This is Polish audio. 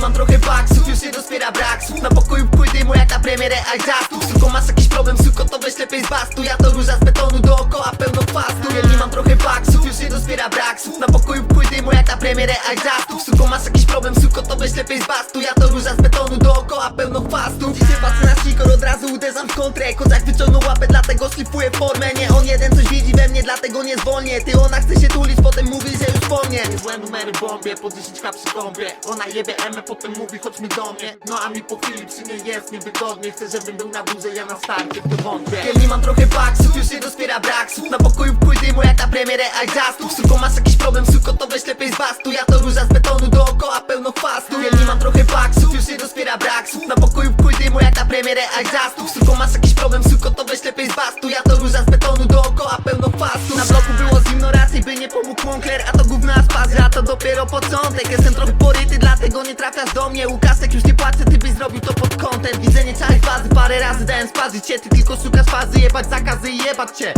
mam trochę baksów, już nie dospiera brak Na pokoju pły dymu jak na premierę iJustów Suko masz jakiś problem, suko to weź lepiej z bastu. Ja to róża z betonu dookoła pełno fastu Ja nie mam trochę baksów, już nie dospiera brak Na pokoju pły dymu jak na premierę iJustów Suko masz jakiś problem, suko to weź lepiej z bastu. Ja to róża z betonu dookoła kontrę Kozak wyciągnął łapę, dlatego szlifuję formę. Nie on jeden coś widzi we mnie, dlatego nie zwolnię. Ty ona chce się tulić, potem mówi, że już po mnie. Złe numery bombie, po 10 k przy kąpie. Ona jebie emę, potem mówi chodźmy do mnie. No a mi po chwili przy niej jest niewygodnie. Chcę, żebym był na górze, ja na starcie, w to wątpię. Nie mam trochę baksów, już nie dospiera brak słów Na pokoju pły dymu jak na premierę iJustów Suko masz jakiś problem, suko to weź lepiej z bastu. Ja to róża z betonu dookoła pełno Ja nie mam trochę baksów, już nie dospiera brak słów Na pokoju premierę iJustów Suko masz jakiś problem, suko to weź lepiej z bastu. Ja to róża z betonu dookoła pełno fastu Na bloku było zimno raczej by nie pomógł Moncler A to gówno aż parzy, a to dopiero początek Jestem trochę poryty, dlatego nie trafiasz do mnie. Łukaszek już nie płaczę, ty byś zrobił to pod kątem. Widzenie całej fazy, parę razy dałem sparzyć cię Ty tylko szukasz fazy, jebać zakazy i jebać cię